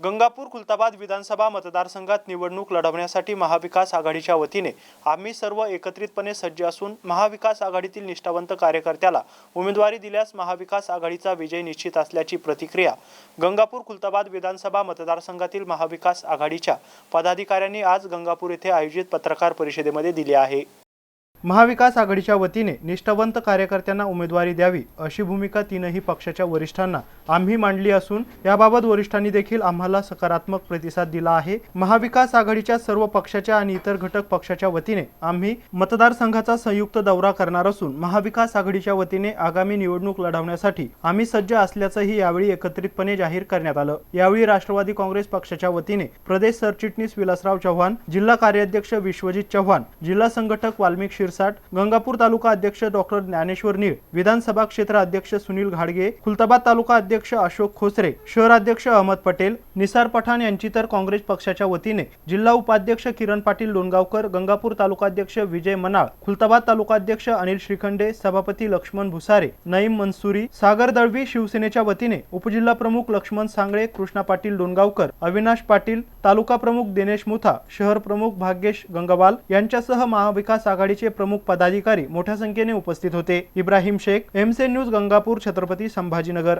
गंगापूर खुलताबाद विधानसभा मतदारसंघात निवडणूक लढवण्यासाठी महाविकास आघाडीच्या वतीने आम्ही सर्व एकत्रितपणे सज्ज असून महाविकास आघाडीतील निष्ठावंत कार्यकर्त्याला उमेदवारी दिल्यास महाविकास आघाडीचा विजय निश्चित असल्याची प्रतिक्रिया गंगापूर खुलताबाद विधानसभा मतदारसंघातील महाविकास आघाडीच्या पदाधिकाऱ्यांनी आज गंगापूर येथे आयोजित पत्रकार परिषदेमध्ये दिली आहे. महाविकास आघाडीच्या वतीने निष्ठावंत कार्यकर्त्यांना उमेदवारी द्यावी अशी भूमिका तीनही पक्षाच्या वरिष्ठांना आम्ही मांडली असून याबाबत वरिष्ठांनी देखील आम्हाला सकारात्मक प्रतिसाद दिला आहे. महाविकास आघाडीच्या सर्व पक्षाच्या आणि इतर घटक पक्षाच्या वतीने आम्ही मतदारसंघाचा संयुक्त दौरा करणार असून महाविकास आघाडीच्या वतीने आगामी निवडणूक लढवण्यासाठी आम्ही सज्ज असल्याचंही यावेळी एकत्रितपणे जाहीर करण्यात आलं. यावेळी राष्ट्रवादी काँग्रेस पक्षाच्या वतीने प्रदेश सरचिटणीस विलासराव चव्हाण जिल्हा कार्याध्यक्ष विश्वजित चव्हाण जिल्हा संघटक वाल्मिक शिरसाट गंगापूर तालुका अध्यक्ष डॉक्टर ज्ञानेश्वर नीळ विधानसभा क्षेत्र अध्यक्ष सुनील घाडगे खुलताबाद तालुका अध्यक्ष अशोक खोसरे शहर अध्यक्ष अहमद पटेल निसार पठाण यांची तर काँग्रेस पक्षाच्या वतीने जिल्हा उपाध्यक्ष किरण पाटील लोणगावकर गंगापूर तालुकाध्यक्ष विजय मनाळ खुलताबाद तालुकाध्यक्ष अनिल श्रीखंडे सभापती लक्ष्मण भुसारे नईम मनसुरी सागर दळवी शिवसेनेच्या वतीने उपजिल्हा प्रमुख लक्ष्मण सांगळे कृष्णा पाटील डोणगावकर अविनाश पाटील तालुका प्रमुख दिनेश मुथा शहर प्रमुख भाग्येश गंगवाल यांच्यासह महाविकास आघाडीचे प्रमुख पदाधिकारी मोठ्या संख्येने उपस्थित होते. इब्राहिम शेख एमसे न्यूज गंगापूर छत्रपती संभाजीनगर.